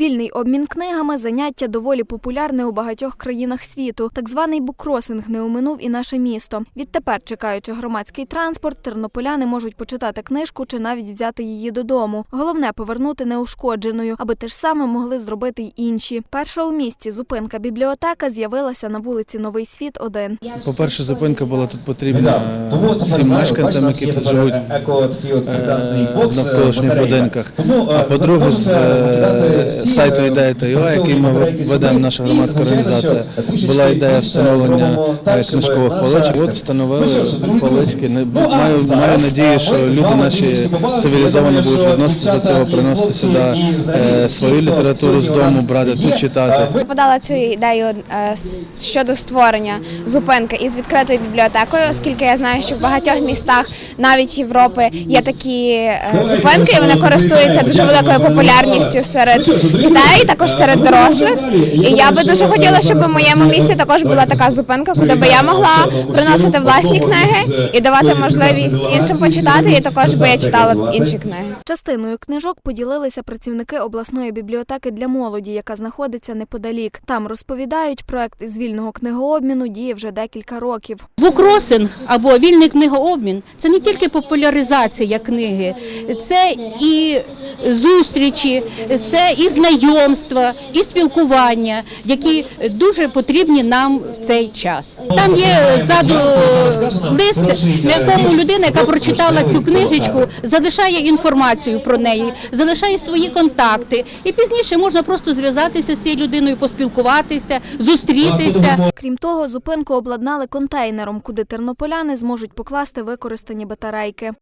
Вільний обмін книгами заняття доволі популярне у багатьох країнах світу. Так званий буккросинг не оминув і наше місто. Відтепер, чекаючи громадський транспорт, тернополяни можуть почитати книжку чи навіть взяти її додому. Головне повернути неушкодженою, аби те ж саме могли зробити й інші. Перша у місті зупинка бібліотека з'явилася на вулиці Новий Світ 1. По-перше, зупинка була тут потрібна е, всім мешканцям, які тут живуть прекрасний е, в навколишніх будинках. А е, по-друге, з сайту ідея та ЮА, який ми ведемо наша громадська організація, була ідея встановлення книжкових поличок. От встановили Ну полички. ну, Маю, маю надію, що люди наші цивілізовано будуть відноситися до цього, приносити сюди е, свою літературу з дому, брати тут читати. подала цю ідею е, щодо створення зупинки із відкритою бібліотекою, оскільки я знаю, що в багатьох містах, навіть Європи, є такі е, зупинки, і вони користуються дуже великою популярністю серед дітей, також серед дорослих. І я би дуже хотіла, щоб в моєму місті також була така зупинка, куди би я могла приносити власні книги і давати можливість іншим почитати, і також би я читала інші книги. Частиною книжок поділилися працівники обласної бібліотеки для молоді, яка знаходиться неподалік. Там розповідають, проект із вільного книгообміну діє вже декілька років. Букросинг або вільний книгообмін це не тільки популяризація книги, це і зустрічі, це і знайомства, і спілкування, які дуже потрібні нам в цей час. Там є ззаду лист, на якому людина, яка прочитала цю книжечку, залишає інформацію про неї, залишає свої контакти, і пізніше можна просто зв'язатися з цією людиною, поспілкуватися, зустрітися. Крім того, зупинку обладнали контейнером, куди тернополяни зможуть покласти використані батарейки.